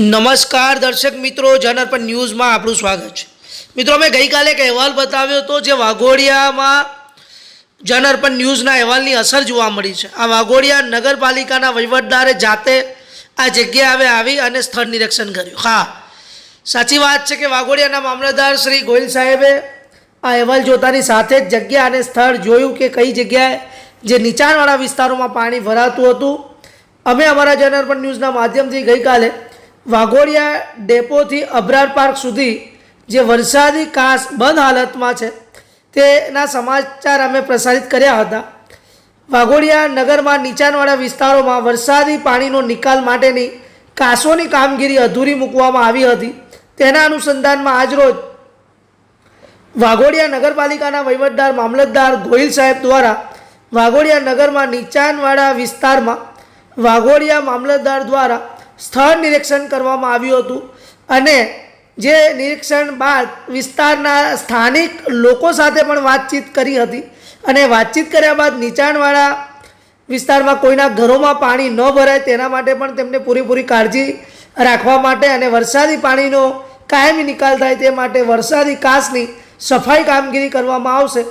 નમસ્કાર દર્શક મિત્રો જનરપન ન્યૂઝમાં આપણું સ્વાગત છે. મિત્રો, અમે ગઈકાલે એક અહેવાલ બતાવ્યો હતો જે વાઘોડિયામાં જનરપન ન્યૂઝના અહેવાલની અસર જોવા મળી છે. આ વાઘોડિયા નગરપાલિકાના વહીવટદારે જાતે આ જગ્યાએ આવી અને સ્થળ નિરીક્ષણ કર્યું. હા, સાચી વાત છે કે વાઘોડિયાના મામલતદાર શ્રી ગોયલ સાહેબે આ અહેવાલ જોતાની સાથે જ જગ્યા અને સ્થળ જોયું કે કઈ જગ્યાએ જે નીચાણવાળા વિસ્તારોમાં પાણી ભરાતું હતું. અમે અમારા જનરપન ન્યૂઝના માધ્યમથી ગઈકાલે વાઘોડિયા ડેપોથી અબરાર પાર્ક સુધી જે વરસાદી કાંસ બંધ હાલતમાં છે, તેના સમાચાર અમે પ્રસારિત કર્યા હતા. વાઘોડિયા નગરમાં નીચાણવાળા વિસ્તારોમાં વરસાદી પાણીનો નિકાલ માટેની કાંસોની કામગીરી અધૂરી મૂકવામાં આવી હતી. તેના અનુસંધાનમાં આજરોજ વાઘોડિયા નગરપાલિકાના વહીવટદાર મામલતદાર ગોહિલ સાહેબ દ્વારા વાઘોડિયા નગરમાં નીચાણવાળા વિસ્તારમાં વાઘોડિયા મામલતદાર દ્વારા સ્થળ નિરીક્ષણ કરવામાં આવ્યું હતું અને જે નિરીક્ષણ બાદ વિસ્તારના સ્થાનિક લોકો સાથે પણ વાતચીત કરી હતી અને વાતચીત કર્યા બાદ નીચાણવાળા વિસ્તારમાં કોઈના ઘરોમાં પાણી ન ભરાય તેના માટે પણ તેમને પૂરેપૂરી કાળજી રાખવા માટે અને વરસાદી પાણીનો કાયમી નિકાલ થાય તે માટે વરસાદી કાસની સફાઈ કામગીરી કરવામાં આવશે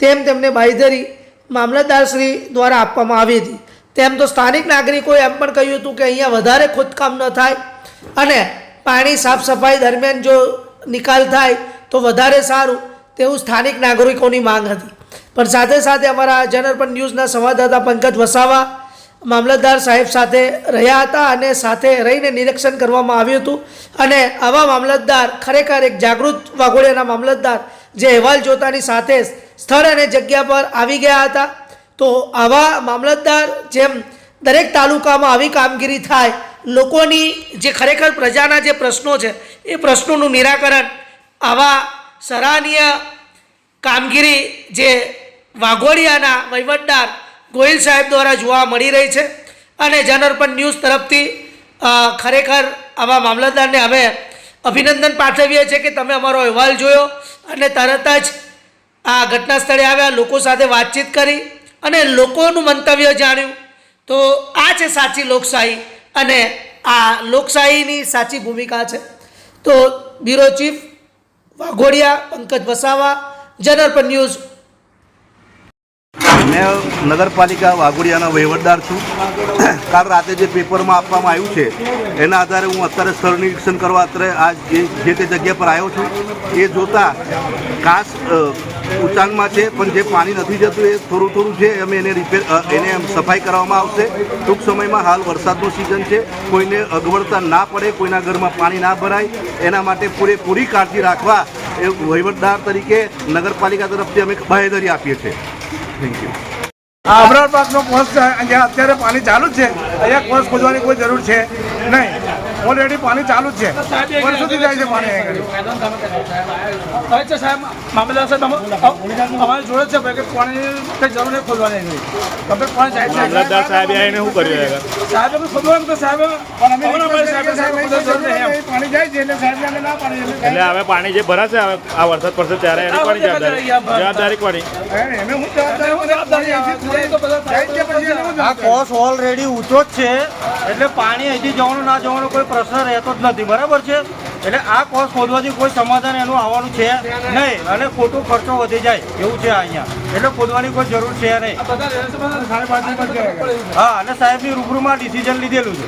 તેમ તેમને બાંયધરી મામલતદારશ્રી દ્વારા આપવામાં આવી હતી. તેમ તો સ્થાનિક નાગરિકોએ એમ પણ કહ્યું હતું કે અહીંયા વધારે ખોદકામ ન થાય અને પાણી સાફ સફાઈ દરમિયાન જો નિકાલ થાય તો વધારે સારું તેવું સ્થાનિક નાગરિકોની માંગ હતી. પણ સાથે સાથે અમારા જનરપન ન્યૂઝના સંવાદદાતા પંકજ વસાવા, મામલતદાર સાહેબ સાથે રહ્યા હતા અને સાથે રહીને નિરીક્ષણ કરવામાં આવ્યું હતું. અને આવા મામલતદાર ખરેખર એક જાગૃત વાઘોડિયાના મામલતદાર જે અહેવાલ જોતાની સાથે સ્થળ અને જગ્યા પર આવી ગયા હતા. તો આવા મામલતદાર જેમ દરેક તાલુકામાં આવી કામગીરી થાય, લોકોની જે ખરેખર પ્રજાના જે પ્રશ્નો છે, એ પ્રશ્નોનું નિરાકરણ, આવા સરાહનીય કામગીરી જે વાઘોડિયાના વહીવટદાર ગોહિલ સાહેબ દ્વારા જોવા મળી રહી છે અને જનઅર્પણ ન્યૂઝ તરફથી ખરેખર આવા મામલતદારને અમે અભિનંદન પાઠવીએ છીએ કે તમે અમારો અહેવાલ જોયો અને તરત જ આ ઘટના સ્થળે આવ્યા, લોકો સાથે વાતચીત કરી અને લોકોનું મંતવ્ય જાણ્યું. તો આ છે સાચી લોકશાહી અને આ લોકશાહીની સાચી ભૂમિકા છે. તો બ્યુરો ચીફ વાઘોડિયા, પંકજ વસાવા પર ન્યૂઝ મેં નગરપાલિકા વાઘોડિયાનો વહીવટદાર છું. કાલ રાતે જે પેપરમાં આપવામાં આવ્યું છે એના આધારે હું અત્યારે સ્થળ નિરીક્ષણ કરવા અત્યારે આ જે તે જગ્યા પર આવ્યો છું એ જોતાં કાસ અ, છે પણ જે પાણી નથી જતું એ થોડું થોડું છે અમે એને રિપેર એને સફાઈ કરવામાં આવશે. ટૂંક સમયમાં હાલ વરસાદનો સિઝન છે કોઈને અગવડતા ના પડે કોઈના ઘરમાં પાણી ના ભરાય એના માટે પૂરેપૂરી કાળજી રાખવા એ વહીવટદાર તરીકે નગરપાલિકા તરફથી અમે બાહેધરી આપીએ છીએ. થેન્ક યુ આ અબરાર પાકનો કોર્સ અહીંયા અત્યારે પાણી ચાલુ જ છે. અહીંયા કોર્સ ખોદવાની કોઈ જરૂર છે નહીં. ઓલરેડી પાણી ચાલુ જ છે. સુધી જાય છે પાણી અહીંયા છે સાહેબ. મામલદાર સાહેબ અમ- અમારી જોડે છે કે પાણી કંઈ જરૂર નહીં ખોદવાની તમે પાણી જાય છે મામલદાર સાહેબ એને શું કર્યું સાહેબ ખોદવાનું તો સાહેબ સાહેબે એટલે હવે પાણી જે ભરાશે હવે આ વરસાદ પડશે ત્યારે એની કોની? જવાબદારી જવાબદારી કોની આ કોસ ઓલરેડી ઊંચો જ છે એટલે પાણી અહીંથી જવાનું ના જવાનો કોઈ પ્રશ્ન રહેતો જ નથી બરાબર છે? એટલે આ કોસ ખોદવાથી કોઈ સમાધાન એનું આવવાનું છે નહીં અને ખોટો ખર્ચો વધી જાય એવું છે અહીંયા. એટલે ખોદવાની કોઈ જરૂર છે નહીં. હા અને સાહેબની રૂબરૂમાં ડિસિઝન લીધેલું છે.